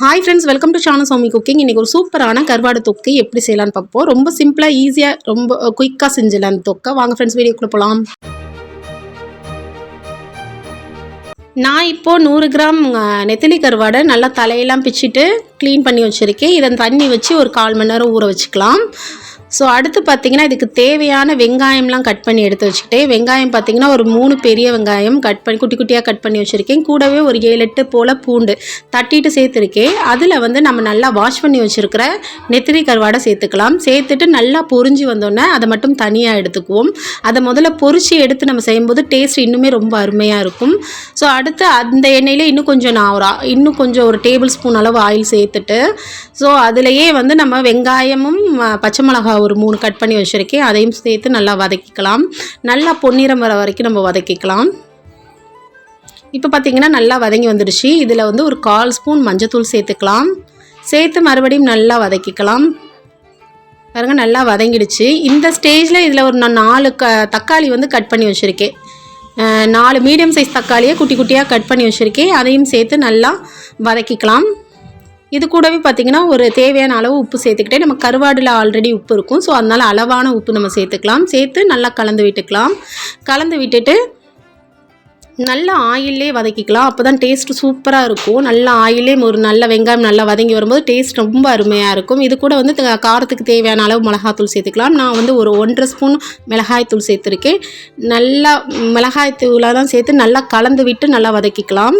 Hi friends welcome to channel Sami cooking இன்றைக்கி ஒரு சூப்பரான கருவாடு தொக்கு எப்படி செய்யலான்னு பார்ப்போம். ரொம்ப சிம்பிளாக ஈஸியாக ரொம்ப குயிக்காக செஞ்சிடலாம் அந்த தொக்கை. வாங்க ஃப்ரெண்ட்ஸ் வீடியோக்குள்ளே போகலாம் நான் இப்போது நூறு கிராம் நெத்திலி கருவாடை நல்லா தலையெல்லாம் பிச்சுட்டு க்ளீன் பண்ணி வச்சுருக்கேன். இதை தண்ணி வச்சு ஒரு கால் மணி நேரம் ஊற வச்சுக்கலாம். ஸோ அடுத்து பார்த்தீங்கன்னா இதுக்கு தேவையான வெங்காயம்லாம் கட் பண்ணி எடுத்து வச்சுக்கிட்டேன். வெங்காயம் பார்த்தீங்கன்னா ஒரு மூணு பெரிய வெங்காயம் கட் பண்ணி குட்டி குட்டியாக கட் பண்ணி வச்சுருக்கேன். கூடவே ஒரு ஏழு எட்டு போல் பூண்டு தட்டிட்டு சேர்த்துருக்கேன். அதில் வந்து நம்ம நல்லா வாஷ் பண்ணி வச்சுருக்கிற நெத்திலி கருவாடை சேர்த்துக்கலாம். சேர்த்துட்டு நல்லா பொரிஞ்சு வந்தோடனே அதை மட்டும் தனியாக எடுத்துக்குவோம். அதை முதல்ல பொறிச்சு எடுத்து நம்ம செய்யும்போது டேஸ்ட் இன்னுமே ரொம்ப அருமையாக இருக்கும். ஸோ அடுத்து அந்த எண்ணெயில் இன்னும் கொஞ்சம் நான் ஒரு இன்னும் கொஞ்சம் ஒரு டேபிள் ஸ்பூன் அளவு ஆயில் சேர்த்துட்டு ஸோ அதுலேயே வந்து நம்ம வெங்காயமும் பச்சை மிளகாய் ஒரு மூணு கட் பண்ணி வச்சுருக்கேன். அதையும் சேர்த்து நல்லா வதக்கிக்கலாம். நல்லா பொன்னிறம் வர வரைக்கும் நம்ம வதக்கிக்கலாம். இப்போ பார்த்திங்கன்னா நல்லா வதங்கி வந்துடுச்சு. இதில் வந்து ஒரு கால் ஸ்பூன் மஞ்சத்தூள் சேர்த்துக்கலாம். சேர்த்து மறுபடியும் நல்லா வதக்கிக்கலாம். பாருங்க நல்லா வதங்கிடுச்சு. இந்த ஸ்டேஜில் இதில் ஒரு நான் நாலு க தக்காளி வந்து கட் பண்ணி வச்சுருக்கேன். நாலு மீடியம் சைஸ் தக்காளியை குட்டி குட்டியாக கட் பண்ணி வச்சுருக்கேன். அதையும் சேர்த்து நல்லா வதக்கிக்கலாம். இது கூடவே பார்த்திங்கன்னா ஒரு தேவையான அளவு உப்பு சேர்த்துக்கிட்டே நம்ம கருவாடில் ஆல்ரெடி உப்பு இருக்கும். ஸோ அதனால் அளவான உப்பு நம்ம சேர்த்துக்கலாம். சேர்த்து நல்லா கலந்து விட்டுக்கலாம். கலந்து விட்டுட்டு நல்லா ஆயிலே வதக்கிக்கலாம். அப்போ தான் டேஸ்ட் சூப்பராக இருக்கும். நல்லா ஆயிலே ஒரு நல்ல வெங்காயம் நல்லா வதங்கி வரும்போது டேஸ்ட் ரொம்ப அருமையாக இருக்கும். இது கூட வந்து காரத்துக்கு தேவையான அளவு மிளகாத்தூள் சேர்த்துக்கலாம். நான் வந்து ஒரு ஒன்றரை ஸ்பூன் மிளகாய்த்தூள் சேர்த்துருக்கேன். நல்லா மிளகாய்த்தூளாக தான் சேர்த்து நல்லா கலந்து விட்டு நல்லா வதக்கிக்கலாம்.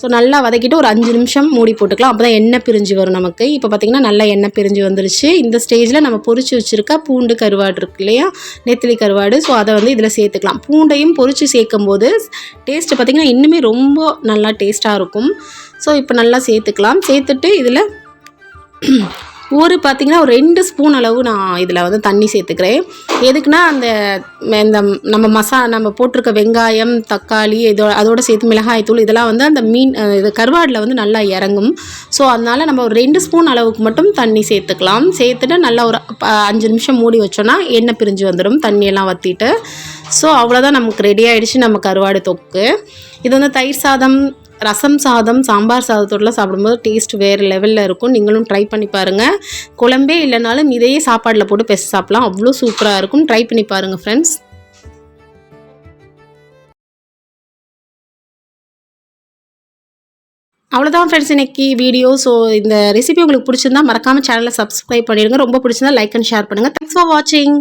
ஸோ நல்லா வதக்கிட்டு ஒரு அஞ்சு நிமிஷம் மூடி போட்டுக்கலாம். அப்போ தான் எண்ணெய் பிரிஞ்சு வரும் நமக்கு. இப்போ பார்த்திங்கன்னா நல்லா எண்ணெய் பிரிஞ்சு வந்துருச்சு. இந்த ஸ்டேஜில் நம்ம பொறிச்சு வச்சுருக்க பூண்டு கருவாடு இருக்கு இல்லையா? நெத்திலி கருவாடு. ஸோ அதை வந்து இதில் சேர்த்துக்கலாம். பூண்டையும் பொறிச்சு சேர்க்கும் போது டேஸ்ட்டு பார்த்திங்கன்னா இன்னுமே ரொம்ப நல்லா டேஸ்ட்டாக இருக்கும். ஸோ இப்போ நல்லா சேர்த்துக்கலாம். சேர்த்துட்டு இதில் ஒரு பார்த்திங்கன்னா ஒரு ரெண்டு ஸ்பூன் அளவு நான் இதில் வந்து தண்ணி சேர்த்துக்கிறேன். எதுக்குன்னா அந்த இந்த நம்ம மசா நம்ம போட்டிருக்க வெங்காயம் தக்காளி இதோ அதோட சேர்த்து மிளகாய் தூள் இதெல்லாம் வந்து அந்த மீன் இது கருவாடில் வந்து நல்லா இறங்கும். ஸோ அதனால் நம்ம ஒரு ரெண்டு ஸ்பூன் அளவுக்கு மட்டும் தண்ணி சேர்த்துக்கலாம். சேர்த்துட்டு நல்லா ஒரு அஞ்சு நிமிஷம் மூடி வச்சோன்னா எண்ணெய் பிரிஞ்சு வந்துடும் தண்ணியெல்லாம் வற்றிட்டு ஸோ அவ்வளோதான் நமக்கு ரெடி ஆகிடுச்சு நம்ம கருவாடு தொக்கு. இது வந்து தயிர் சாதம் ரசம் சாதம் சாம்பார் சாதத்தோடலாம் சாப்பிடும்போது டேஸ்ட் வேறு லெவலில் இருக்கும். நீங்களும் ட்ரை பண்ணி பாருங்கள் குழம்பே இல்லைனாலும் இதையே சாப்பாடில் போட்டு பெஸ்ட் சாப்பிடலாம். அவ்வளோ சூப்பராக இருக்கும். ட்ரை பண்ணி பாருங்கள் ஃப்ரெண்ட்ஸ் அவ்வளோதான் ஃப்ரெண்ட்ஸ் இன்னைக்கு வீடியோ ஸோ இந்த ரெசிபி உங்களுக்கு பிடிச்சிருந்தா மறக்காமல் சேனலை சப்ஸ்கிரைப் பண்ணிடுங்க. ரொம்ப பிடிச்சிருந்தா லைக் அண்ட் ஷேர் பண்ணுங்கள் தேங்க்ஸ் ஃபார் வாட்சிங்